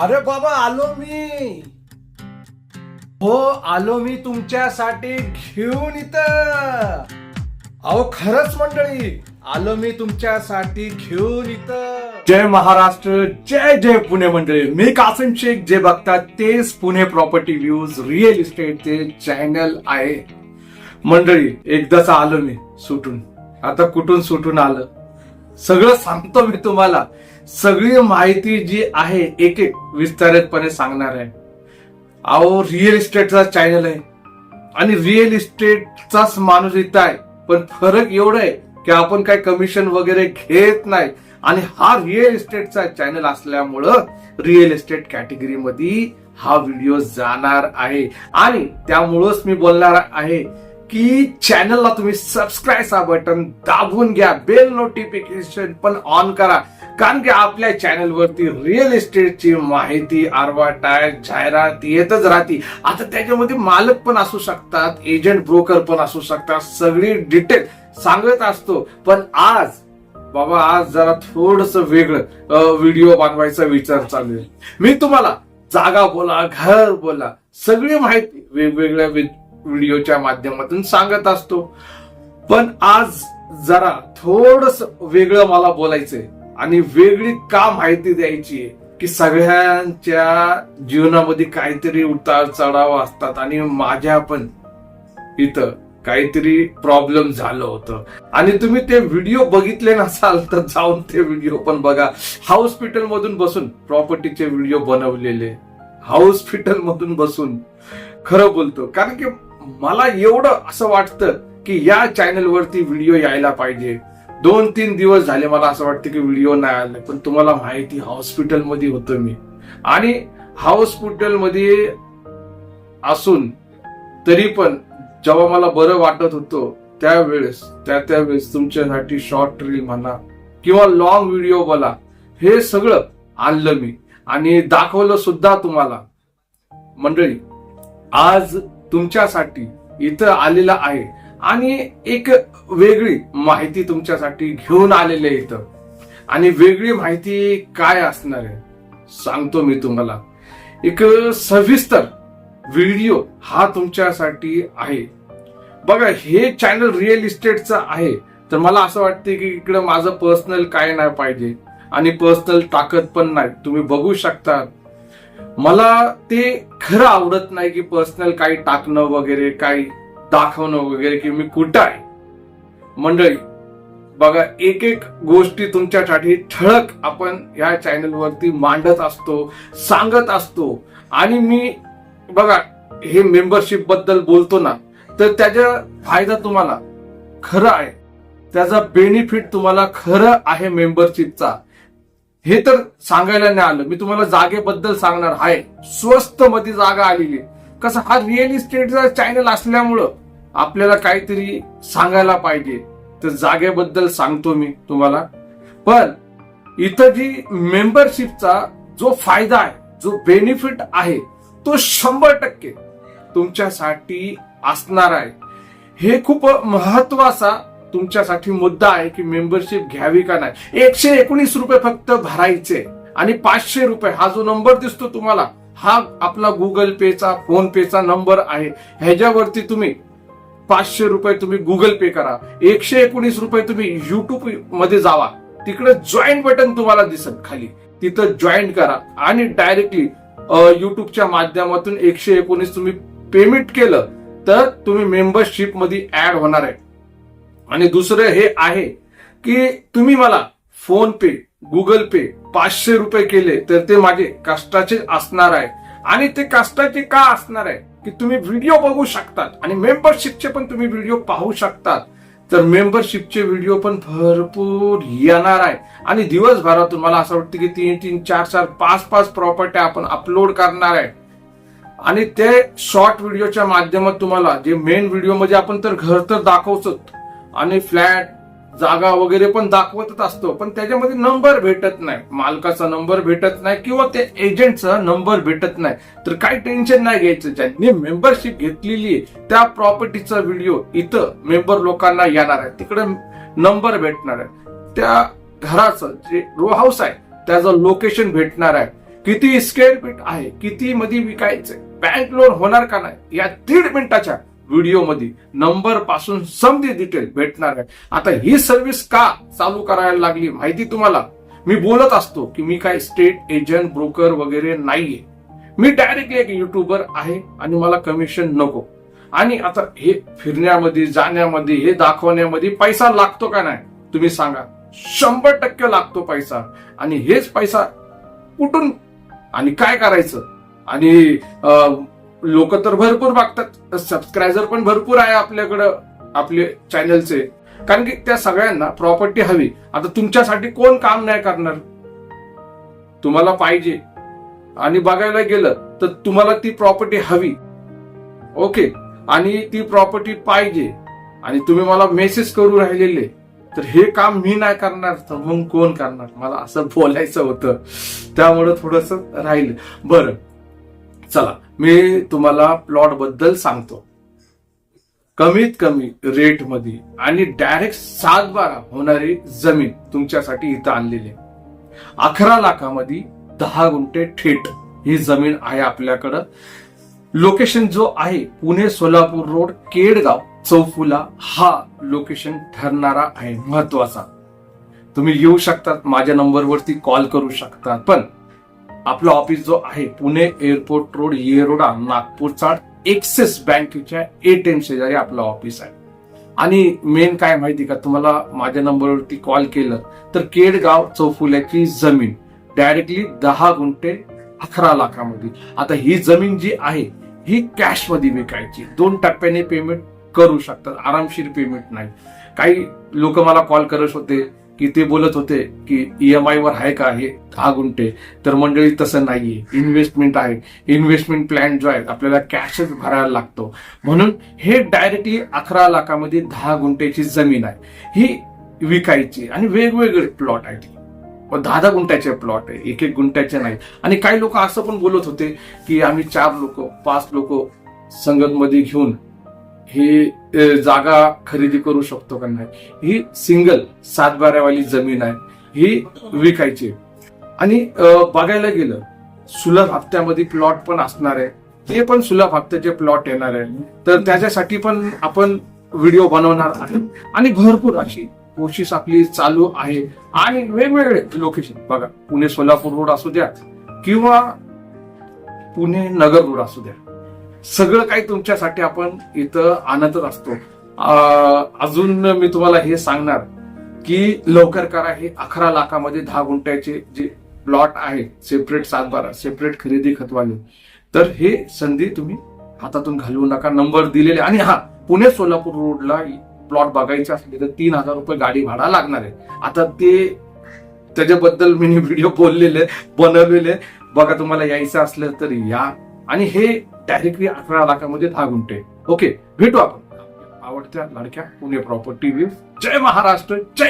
अरे बाबा आलो मी. हो आलो मी तुमच्यासाठी घेऊन इथं. अहो खरंच मंडळी आलो मी तुमच्यासाठी घेऊन इथं. जय महाराष्ट्र जय जय पुणे मंडळी. मी कासिम शेख जे बघतात तेच पुणे प्रॉपर्टी व्ह्यूज रिअल इस्टेटचे चॅनल आहे. मंडळी एकदाच आलो मी सुटून. आता कुठून सुटून आलं? सगळं सांगतो मी तुम्हाला. सगळी माहिती जी आहे एक एक विस्तारितपणे सांगणार आहे. अहो रिअल इस्टेटचा चॅनल आहे. आणि रिअल इस्टेटचाच माणूस इथं आहे. पण फरक एवढा आहे की आपण काय कमिशन वगैरे घेत नाही. आणि हा रिअल इस्टेटचा चॅनल असल्यामुळं रिअल इस्टेट कॅटेगरी मध्ये हा व्हिडिओ जाणार आहे. आणि त्यामुळंच मी बोलणार आहे की चॅनलला तुम्ही सबस्क्राईब हा बटन दाबून घ्या बेल नोटिफिकेशन पण ऑन करा. कारण की आपल्या चॅनलवरती रिअल इस्टेटची माहिती आरवाटाय जाहिरात येतच राहते. आता त्याच्यामध्ये मालक पण असू शकतात एजंट ब्रोकर पण असू शकतात सगळी डिटेल सांगत असतो. पण आज बाबा आज जरा थोडस वेगळं व्हिडिओ बनवायचा विचार चालू आहे. मी तुम्हाला जागा बोला घर बोला सगळी माहिती वेगवेगळ्या व्हिडिओच्या माध्यमातून सांगत असतो. पण आज जरा थोडस वेगळं मला बोलायचंय आणि वेगळी का माहिती द्यायची आहे की सगळ्यांच्या जीवनामध्ये काहीतरी उतार चढाव असतात आणि माझ्या पण इथं काहीतरी प्रॉब्लेम झालं होतं. आणि तुम्ही ते व्हिडिओ बघितले नसाल तर जाऊन ते व्हिडिओ पण बघा. हॉस्पिटल मधून बसून प्रॉपर्टीचे व्हिडिओ बनवलेले. हॉस्पिटल मधून बसून. खरं बोलतो. कारण की मला एवढं असं वाटतं की या चॅनलवरती व्हिडिओ यायला पाहिजे. दोन तीन दिवस झाले मला असं वाटतं की व्हिडिओ नाही आले पण तुम्हाला माहिती हॉस्पिटलमध्ये होतो मी. आणि हॉस्पिटलमध्ये असून तरी पण जेव्हा मला बरं वाटत होतं त्यावेळेस त्या त्यावेळेस तुमच्यासाठी शॉर्ट रील म्हणा किंवा लॉंग व्हिडिओ बोला हे सगळं आणलं मी. आणि दाखवलं सुद्धा तुम्हाला. मंडळी आज तुमच्यासाठी इथं आलेला आहे. आणि एक वेगळी माहिती तुमच्यासाठी घेऊन आलेले आहे इथं. आणि वेगळी माहिती काय असणार आहे? सांगतो मी तुम्हाला. एक सविस्तर व्हिडिओ हा तुमच्यासाठी आहे. बघा हे चॅनल रिअल इस्टेटचं आहे. तर मला असं वाटतं की इकडं माझं पर्सनल काय नाही पाहिजे. आणि पर्सनल ताकद पण नाही. तुम्ही बघू शकता मला ते खरं आवडत नाही की पर्सनल काही टाकणं वगैरे काही दाखवणं वगैरे की मी कुठं आहे. मंडळी बघा एक एक गोष्टी तुमच्यासाठी ठळक आपण या चॅनलवरती मांडत असतो सांगत असतो. आणि मी बघा हे मेंबरशिपबद्दल बोलतो ना तर त्याचा फायदा तुम्हाला खरं आहे. त्याचा बेनिफिट तुम्हाला खरं आहे मेंबरशिपचा हे तर सांगायला नाही आलं. मी तुम्हाला जागेबद्दल सांगणार आहे. स्वस्त मध्ये जागा आलेली. आहे. कसं हा रिअल इस्टेटचा चॅनल असल्यामुळं आपल्याला काहीतरी सांगायला पाहिजे. तर जागेबद्दल सांगतो मी तुम्हाला. पण इथं जी मेंबरशिपचा जो फायदा आहे जो बेनिफिट आहे तो शंभर टक्के तुमच्यासाठी असणार आहे. हे खूप महत्त्वाचा तुमच्यासाठी मुद्दा आहे की मेंबरशिप घ्यावी का नाही. एकशे एकोणीस रुपये फक्त भरायचे आणि पाचशे रुपये. हा जो नंबर दिसतो तुम्हाला हा आपला गुगल पेचा फोन पेचा नंबर आहे. ह्याच्यावरती तुम्ही पाचशे रुपये तुम्ही गुगल पे करा. एकशे एकोणीस रुपये तुम्ही युट्यूबमध्ये जावा. तिकडे जॉईन बटन तुम्हाला दिसत खाली. तिथं जॉईन करा. आणि डायरेक्टली युट्यूबच्या माध्यमातून एकशे एकोणीस तुम्ही पेमेंट केलं तर तुम्ही मेंबरशिपमध्ये ऍड होणार आहे. आणि दुसरं हे आहे की तुम्ही मला फोन पे गुगल पे पाचशे रुपये केले तर ते माझे कष्टाचे असणार आहे. आणि ते कष्टाचे का असणार आहे? की तुम्ही व्हिडिओ बघू शकतात. आणि मेंबरशिपचे पण तुम्ही व्हिडिओ पाहू शकतात. तर मेंबरशिपचे व्हिडिओ पण भरपूर येणार आहे. आणि दिवसभरातून मला असं वाटतं की तीन तीन चार चार पाच पाच प्रॉपर्टी आपण अपलोड करणार आहे. आणि ते शॉर्ट व्हिडिओच्या माध्यमात तुम्हाला जे मेन व्हिडिओमध्ये आपण तर घर तर दाखवतोच आणि फ्लॅट जागा वगैरे पण दाखवतच असतो. पण त्याच्यामध्ये नंबर भेटत नाही. मालकाचा नंबर भेटत नाही किंवा ते एजंटचा नंबर भेटत नाही. तर काही टेन्शन नाही घ्यायचं. ज्यांनी मेंबरशिप घेतलेली आहे त्या प्रॉपर्टीचा व्हिडिओ इथं मेंबर लोकांना येणार आहे. तिकडे नंबर भेटणार आहे. त्या घराचं जे रो हाऊस आहे त्याचं लोकेशन भेटणार आहे. किती स्क्वेअर फीट आहे किती मध्ये विकायचंय बँक लोन होणार का नाही या दीड मिनिटाच्या व्हिडिओमध्ये नंबरपासून समधी डिटेल भेटणार आहे. आता ही सर्व्हिस का चालू करायला लागली माहिती तुम्हाला? मी बोलत असतो की मी काय स्टेट एजंट ब्रोकर वगैरे नाहीये. मी डायरेक्टली एक युट्यूबर आहे आणि मला कमिशन नको. आणि आता हे फिरण्यामध्ये जाण्यामध्ये हे दाखवण्यामध्ये पैसा लागतो का नाही? तुम्ही सांगा. शंभर टक्के लागतो पैसा. आणि हेच पैसा कुठून आणि काय करायचं? आणि लोक तर भरपूर बघतात. सबस्क्रायबर पण भरपूर आहे आपल्याकडं आपले चॅनलचे कारण की त्या सगळ्यांना प्रॉपर्टी हवी. आता तुमच्यासाठी कोण काम नाही करणार? तुम्हाला पाहिजे. आणि बघायला गेलं तर तुम्हाला ती प्रॉपर्टी हवी. ओके? आणि ती प्रॉपर्टी पाहिजे. आणि तुम्ही मला मेसेज करू राहिलेले. तर हे काम मी नाही करणार तर मग कोण करणार? मला असं बोलायचं होतं. त्यामुळं थोडस राहिलं. बरं. चला. मी तुम्हाला प्लॉटबद्दल सांगतो. कमीत कमी रेटमध्ये आणि डायरेक्ट सात बारा होणारी जमीन तुमच्यासाठी इथं आणलेली आहे. अकरा लाखामध्ये दहा गुंठे थेट ही जमीन आहे आपल्याकडं. लोकेशन जो आहे पुणे सोलापूर रोड केडगाव चौफुला हा लोकेशन ठरणारा आहे. महत्त्वाचा. तुम्ही येऊ शकतात माझ्या नंबरवरती कॉल करू शकतात. पण आपलं ऑफिस जो आहे पुणे एअरपोर्ट रोड येरोडा नागपूरचा एक्सिस बँकेच्या एटीएम शेजारी आपलं ऑफिस आहे. आणि मेन काय माहिती का तुम्हाला माझ्या नंबरवरती कॉल केलं तर केडगाव चौफुल्याची जमीन डायरेक्टली दहा गुंठे अकरा लाखामध्ये. आता ही जमीन जी आहे ही कॅशमध्ये विकायची. दोन टप्प्याने पेमेंट करू शकतात आरामशीर पेमेंट नाही. काही लोक मला कॉल करत होते की ते बोलत होते की ईएमआय वर आहे का हे दहा गुंठे? तर मंडळी तसं नाहीये. इन्व्हेस्टमेंट आहे. इन्व्हेस्टमेंट प्लॅन जो आहे आपल्याला कॅशच भरायला लागतो. म्हणून हे डायरेक्टली अकरा लाखामध्ये दहा गुंठ्याची जमीन आहे. ही विकायची आणि वेगवेगळे प्लॉट आहेत. दहा दहा गुंठ्याचे प्लॉट आहे. एक एक गुंठ्याचे नाही. आणि काही लोक असं पण बोलत होते की आम्ही चार लोक पाच लोक संगतमध्ये घेऊन ही जागा खरेदी करू शकतो का नाही? ही सिंगल सातबाऱ्यावाली जमीन आहे. ही विकायची आणि बघायला गेलं सुलभ हप्त्यामध्ये प्लॉट पण असणार आहे. ते पण सुलभ हप्त्याचे प्लॉट येणार आहे. तर त्याच्यासाठी पण आपण व्हिडिओ बनवणार आहे. आणि भरपूर अशी कोशिश आपली चालू आहे. आणि वेगवेगळे लोकेशन बघा पुणे सोलापूर रोड असू द्या किंवा पुणे नगर रोड असू द्या. सगळं काही तुमच्यासाठी आपण इथं आणतच असतो. अजून मी तुम्हाला हे सांगणार की लवकर करा हे अकरा लाखामध्ये दहा गुंठ्याचे जे प्लॉट आहे सेपरेट सातबारा सेपरेट खरेदी खतवाली. तर हे संधी तुम्ही हातातून घालवू नका. नंबर दिलेले आणि हा पुणे सोलापूर रोडला प्लॉट बघायचे असले तर तीन हजार रुपये गाडी भाडा लागणार आहे. आता ते त्याच्याबद्दल मी व्हिडिओ बोललेले बनवलेले. बघा तुम्हाला यायचं असलं तर या. आणि हे डायरेक्टली अकरा लाखामध्ये दहा गुंठे ओके भेटू आपण. आवडत्या लाडक्या पुणे प्रॉपर्टी जय महाराष्ट्र जय